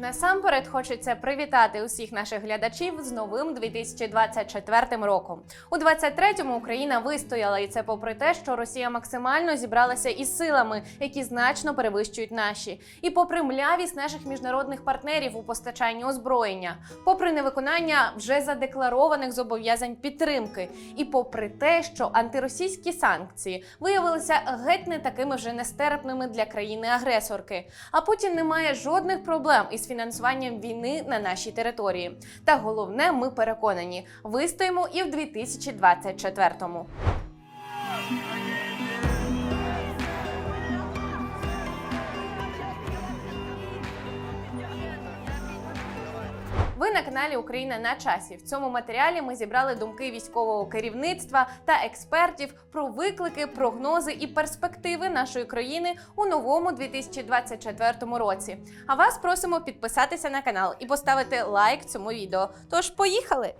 Насамперед хочеться привітати усіх наших глядачів з новим 2024 роком. У 23-му Україна вистояла, і це попри те, що Росія максимально зібралася із силами, які значно перевищують наші, і попри млявість наших міжнародних партнерів у постачанні озброєння, попри невиконання вже задекларованих зобов'язань підтримки, і попри те, що антиросійські санкції виявилися геть не такими вже нестерпними для країни-агресорки. А Путін не має жодних проблем із фінансуванням війни на нашій території. Та головне, ми переконані, вистоїмо і в 2024-му. На каналі Україна на часі. В цьому матеріалі ми зібрали думки військового керівництва та експертів про виклики, прогнози і перспективи нашої країни у новому 2024 році. А вас просимо підписатися на канал і поставити лайк цьому відео. Тож поїхали!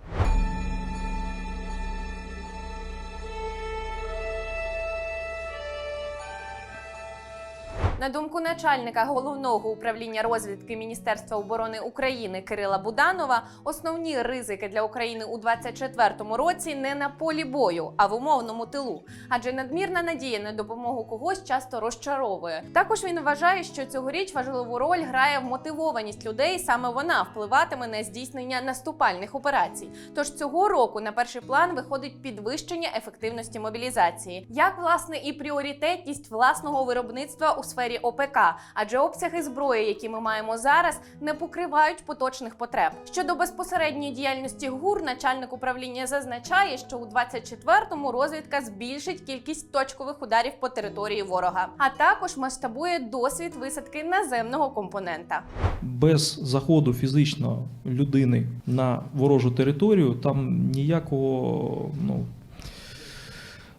На думку начальника головного управління розвідки Міністерства оборони України Кирила Буданова, основні ризики для України у 2024 році не на полі бою, а в умовному тилу. Адже надмірна надія на допомогу когось часто розчаровує. Також він вважає, що цьогоріч важливу роль грає вмотивованість людей. Саме вона впливатиме на здійснення наступальних операцій. Тож цього року на перший план виходить підвищення ефективності мобілізації, як власне і пріоритетність власного виробництва у сфері ОПК, адже обсяги зброї, які ми маємо зараз, не покривають поточних потреб. Щодо безпосередньої діяльності ГУР, начальник управління зазначає, що у 24-му розвідка збільшить кількість точкових ударів по території ворога, а також масштабує досвід висадки наземного компонента. без заходу фізично людини на ворожу територію там ніякого ну,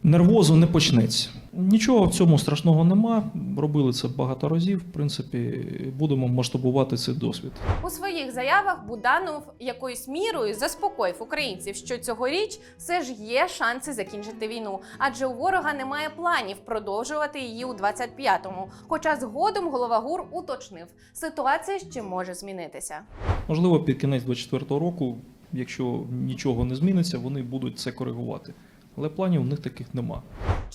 нервозу не почнеться. Нічого в цьому страшного нема. Робили це багато разів. В принципі, будемо масштабувати цей досвід. У своїх заявах Буданов якоюсь мірою заспокоїв українців, що цьогоріч все ж є шанси закінчити війну, адже у ворога немає планів продовжувати її у 25-му. Хоча згодом голова ГУР уточнив, ситуація ще може змінитися. Можливо, під кінець 2024 року, якщо нічого не зміниться, вони будуть це коригувати. Але планів у них таких нема.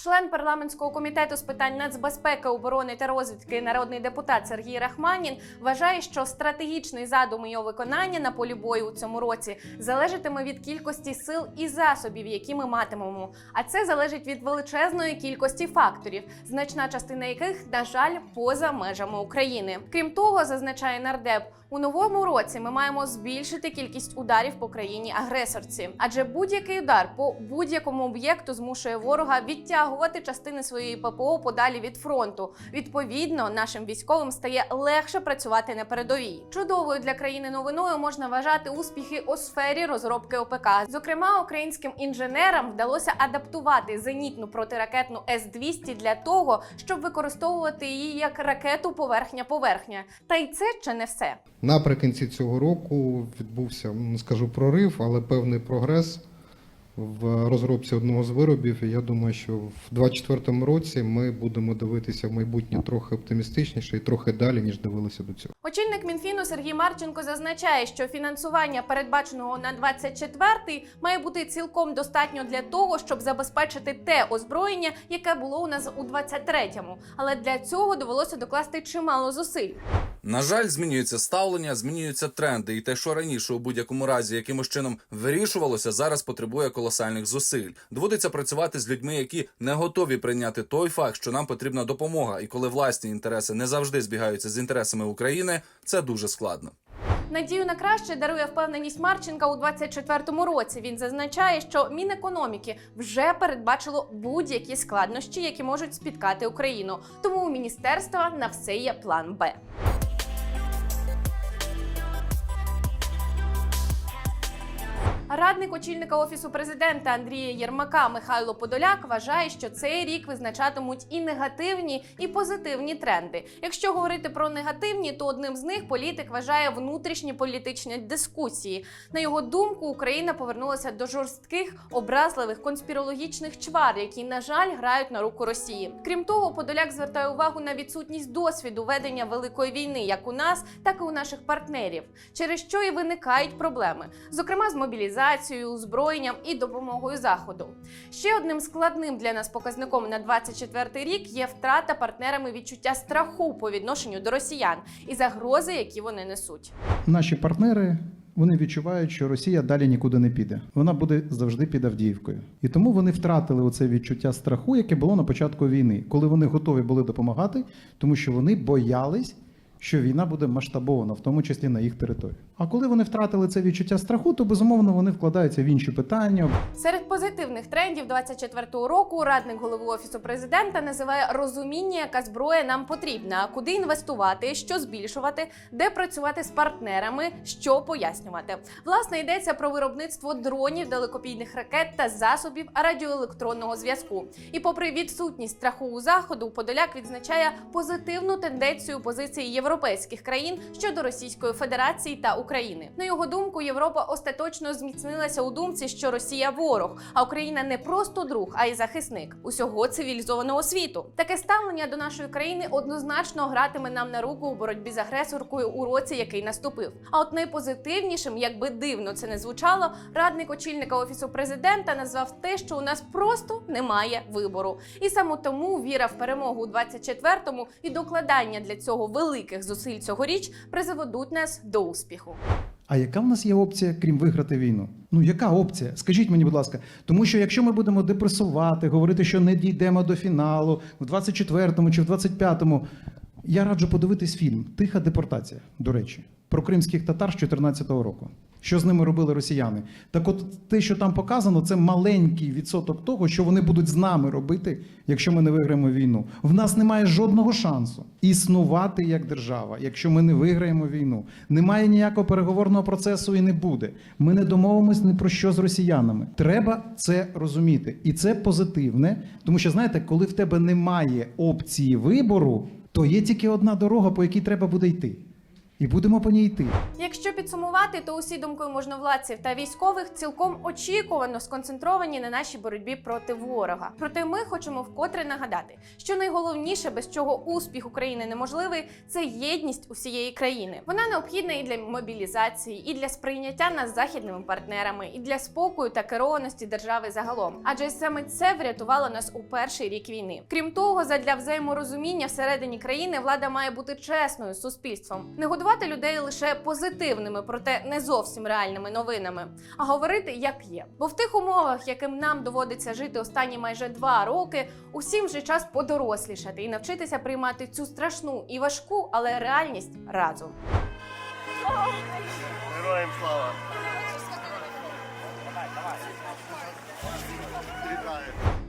Член парламентського комітету з питань нацбезпеки, оборони та розвідки, народний депутат Сергій Рахманін вважає, що стратегічний задум його виконання на полі бою у цьому році залежатиме від кількості сил і засобів, які ми матимемо. А це залежить від величезної кількості факторів, значна частина яких, на жаль, поза межами України. Крім того, зазначає нардеп. У новому році ми маємо збільшити кількість ударів по країні агресорці, адже будь-який удар по будь-якому об'єкту змушує ворога відтягувати частини своєї ППО подалі від фронту. Відповідно, нашим військовим стає легше працювати на передовій. Чудовою для країни новиною можна вважати успіхи у сфері розробки ОПК. Зокрема, українським інженерам вдалося адаптувати зенітну протиракетну С-200 для того, щоб використовувати її як ракету поверхня-поверхня. Та й це ще не все. Наприкінці цього року відбувся, не скажу прорив, але певний прогрес в розробці одного з виробів. І я думаю, що в 2024 році ми будемо дивитися в майбутнє трохи оптимістичніше і трохи далі, ніж дивилися до цього. Очільник Мінфіну Сергій Марченко зазначає, що фінансування, передбаченого на 24-й, має бути цілком достатньо для того, щоб забезпечити те озброєння, яке було у нас у 23-му. Але для цього довелося докласти чимало зусиль. На жаль, змінюється ставлення, змінюються тренди, і те, що раніше у будь-якому разі якимось чином вирішувалося, зараз потребує колосальних зусиль. Доводиться працювати з людьми, які не готові прийняти той факт, що нам потрібна допомога, і коли власні інтереси не завжди збігаються з інтересами України, це дуже складно. Надію на краще дарує впевненість Марченка у 24-му році. Він зазначає, що Мінекономіки вже передбачило будь-які складнощі, які можуть спіткати Україну. Тому у міністерства на все є план Б. Радник очільника офісу президента Андрія Єрмака Михайло Подоляк вважає, що цей рік визначатимуть і негативні, і позитивні тренди. Якщо говорити про негативні, то одним з них політик вважає внутрішні політичні дискусії. На його думку, Україна повернулася до жорстких, образливих конспірологічних чвар, які, на жаль, грають на руку Росії. Крім того, Подоляк звертає увагу на відсутність досвіду ведення великої війни, як у нас, так і у наших партнерів, через що і виникають проблеми, зокрема з мобілізацією, озброєнням і допомогою заходу. Ще одним складним для нас показником на 24 рік є втрата партнерами відчуття страху по відношенню до росіян і загрози, які вони несуть. Наші партнери вони відчувають, що Росія далі нікуди не піде. Вона буде завжди під Авдіївкою. І тому вони втратили оце відчуття страху, яке було на початку війни, коли вони готові були допомагати, тому що вони боялись, що війна буде масштабована, в тому числі на їх території. А коли вони втратили це відчуття страху, то безумовно вони вкладаються в інші питання, Серед позитивних трендів 24-го року радник голови офісу президента називає розуміння, яка зброя нам потрібна, куди інвестувати, що збільшувати, де працювати з партнерами, що пояснювати. Власне йдеться про виробництво дронів, далекобійних ракет та засобів радіоелектронного зв'язку. І попри відсутність страху у заходу, Подоляк відзначає позитивну тенденцію позиції європейських країн щодо Російської Федерації та України. На його думку, Європа остаточно зміцнилася у думці, що Росія ворог, а Україна не просто друг, а й захисник усього цивілізованого світу. Таке ставлення до нашої країни однозначно гратиме нам на руку у боротьбі з агресоркою у році, який наступив. А от найпозитивнішим, як би дивно це не звучало, радник очільника офісу президента назвав те, що у нас просто немає вибору. І саме тому віра в перемогу у 24-му і докладання для цього великих зусиль цьогоріч призведуть нас до успіху. А яка в нас є опція, крім виграти війну? Ну яка опція? Скажіть мені, будь ласка, тому що якщо ми будемо депресувати, говорити, що не дійдемо до фіналу в 24-му чи в 25-му, я раджу подивитись фільм Тиха депортація, до речі, про кримських татар з 14-го року. Що з ними робили росіяни? Так от те, що там показано, це маленький відсоток того, що вони будуть з нами робити, якщо ми не виграємо війну. В нас немає жодного шансу існувати як держава, якщо ми не виграємо війну. Немає ніякого переговорного процесу і не буде. Ми не домовимось ні про що з росіянами. Треба це розуміти, і це позитивне, тому що знаєте, коли в тебе немає опції вибору, то є тільки одна дорога, по якій треба буде йти. І будемо по ній йти. Якщо підсумувати, то усі думки можновладців та військових цілком очікувано сконцентровані на нашій боротьбі проти ворога. Проте ми хочемо вкотре нагадати, що найголовніше, без чого успіх України неможливий, це єдність усієї країни. Вона необхідна і для мобілізації, і для сприйняття нас західними партнерами, і для спокою та керованості держави загалом. Адже саме це врятувало нас у перший рік війни. Крім того, задля взаєморозуміння всередині країни влада має бути чесною з суспільством, не годувати людей лише позитивними, проте не зовсім реальними новинами, а говорити як є. Бо в тих умовах, яким нам доводиться жити останні майже два роки, усім вже час подорослішати і навчитися приймати цю страшну і важку, але реальність разом. Героям слава!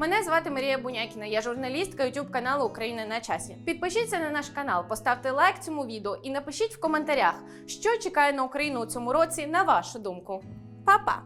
Мене звати Марія Бунякіна, я журналістка YouTube каналу Україна на часі. Підпишіться на наш канал, поставте лайк цьому відео і напишіть в коментарях, що чекає на Україну у цьому році, на вашу думку. Па-па!